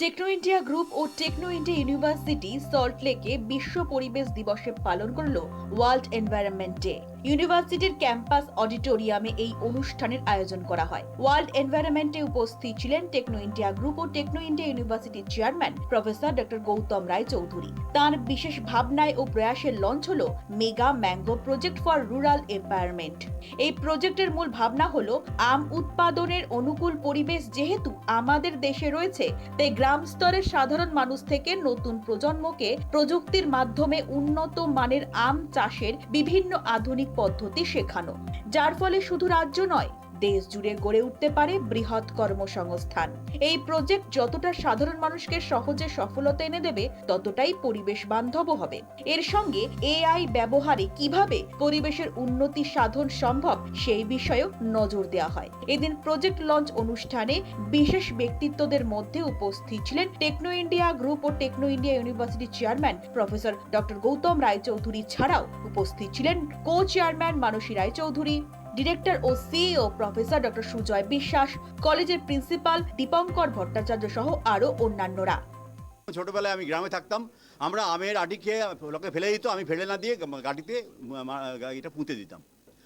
Techno India group ও Techno India university সল্টলেকে বিশ্ব পরিবেশ দিবসে পালন করল ওয়ার্ল্ড এনভায়রনমেন্ট ডে। ইউনিভার্সিটির ক্যাম্পাস অডিটোরিয়ামে এই অনুষ্ঠানের আয়োজন করা হয়। ওয়ার্ল্ড এনভায়রনমেন্টে উপস্থিত ছিলেন টেকনো ইন্ডিয়া গ্রুপ ও টেকনো ইন্ডিয়া ইউনিভার্সিটির chairman professor doctor Gautam Roy Chowdhury. তার বিশেষ ভাবনায় ও প্রয়াসের লঞ্চ হল mega mango project for rural empowerment এই প্রজেক্টের মূল ভাবনা হল, আম উৎপাদনের অনুকূল পরিবেশ যেহেতু আমাদের দেশে রয়েছে, তাই গ্রাম স্তরের সাধারণ মানুষ থেকে নতুন প্রজন্মকে প্রযুক্তির মাধ্যমে উন্নত মানের আম চাষের বিভিন্ন আধুনিক পদ্ধতি শেখানো যার ফলে শুধু রাজ্য নয় দেশ জুড়ে গড়ে উঠতে পারে বৃহৎ কর্মসংস্থান। এই প্রজেক্ট যতটা সাধারণ মানুষকে সহজে সফলতা এনে দেবে, ততটাই পরিবেশ বান্ধবও হবে। এর সঙ্গে এআই ব্যবহারে কীভাবে পরিবেশের উন্নতি সাধন সম্ভব, সেই বিষয়েও নজর দেওয়া হয়। এদিন প্রজেক্ট লঞ্চ অনুষ্ঠানে বিশেষ ব্যক্তিত্বদের মধ্যে উপস্থিত ছিলেন টেকনো ইন্ডিয়া গ্রুপ ও টেকনো ইন্ডিয়া ইউনিভার্সিটির chairman professor doctor Gautam Roychowdhury ছাড়াও উপস্থিত ছিলেন co chairman Manasi Roychowdhury. Director ও CEO professor doctor Sujoy Biswas, কলেজের প্রিন্সিপাল দীপঙ্কর ভট্টাচার্য সহ আরও অন্যান্যরা। ছোটবেলায় আমি গ্রামে থাকতাম, আমরা আমের আটি খেয়ে লোকে ফেলে দিত, আমি ফেলে না দিয়ে গাড়িতে এটা পুঁতে দিতাম।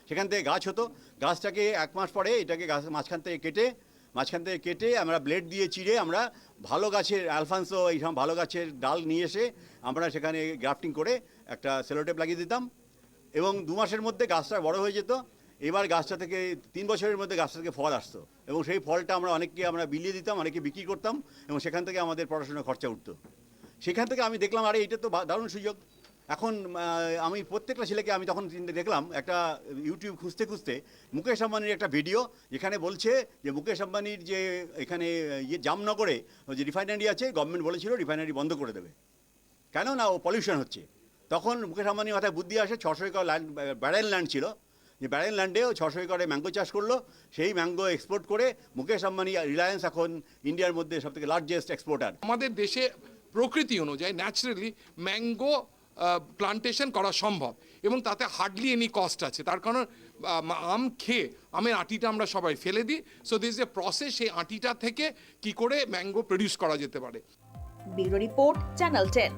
সেখান থেকে গাছ হতো, গাছটাকে এক মাস পরে এটাকে গাছ মাঝখান থেকে কেটে, মাঝখান থেকে কেটে আমরা ব্লেড দিয়ে চিড়ে আমরা ভালো গাছের অ্যালফান্সো এইসব ভালো গাছের ডাল নিয়ে এসে আমরা সেখানে গ্রাফটিং করে একটা সেলোটেপ লাগিয়ে দিতাম এবং দু মাসের মধ্যে গাছটা বড় হয়ে যেত। এবার গাছটা থেকে তিন বছরের মধ্যে গাছটা থেকে ফল আসতো। এবং সেই ফলটা আমরা অনেককে আমরা বিলিয়ে দিতাম অনেকে বিক্রি করতাম এবং সেখান থেকে আমাদের পড়াশোনার খরচা উঠতো। সেখান থেকে আমি দেখলাম, আরে এটা তো দারুণ সুযোগ। এখন আমি প্রত্যেকটা ছেলেকে আমি তখন দেখলাম, একটা ইউটিউব খুঁজতে খুঁজতে মুকেশ আম্বানির একটা ভিডিও যেখানে বলছে যে মুকেশ আম্বানির যে এখানে ইয়ে জামনগরে যে রিফাইনারি আছে গভর্নমেন্ট বলেছিল রিফাইনারি বন্ধ করে দেবে। কেন না ও পলিউশন হচ্ছে। তখন মুকেশ আম্বানির মাথায় বুদ্ধি আসে, ছশো একর ল্যান্ড ব্যারেল ল্যান্ড ছিল। যে ব্যারেল ল্যান্ডেও ছশো একরে ম্যাঙ্গো চাষ করল সেই ম্যাঙ্গো এক্সপোর্ট করে মুকেশ আম্বানি রিলায়েন্স এখন ইন্ডিয়ার মধ্যে সবথেকে লার্জেস্ট এক্সপোর্টার আমাদের দেশে প্রকৃতি অনুযায়ী ন্যাচারালি ম্যাঙ্গো প্লান্টেশন করা সম্ভব এবং তাতে হার্ডলি এনি কস্ট আছে। তার কারণ আম, আম খেয়ে আমের আটিটা আমরা সবাই ফেলে দিই সো দিস এ প্রসেস সেই আটিটা থেকে কি করে ম্যাঙ্গো প্রডিউস করা যেতে পারে। Bureau report channel ten.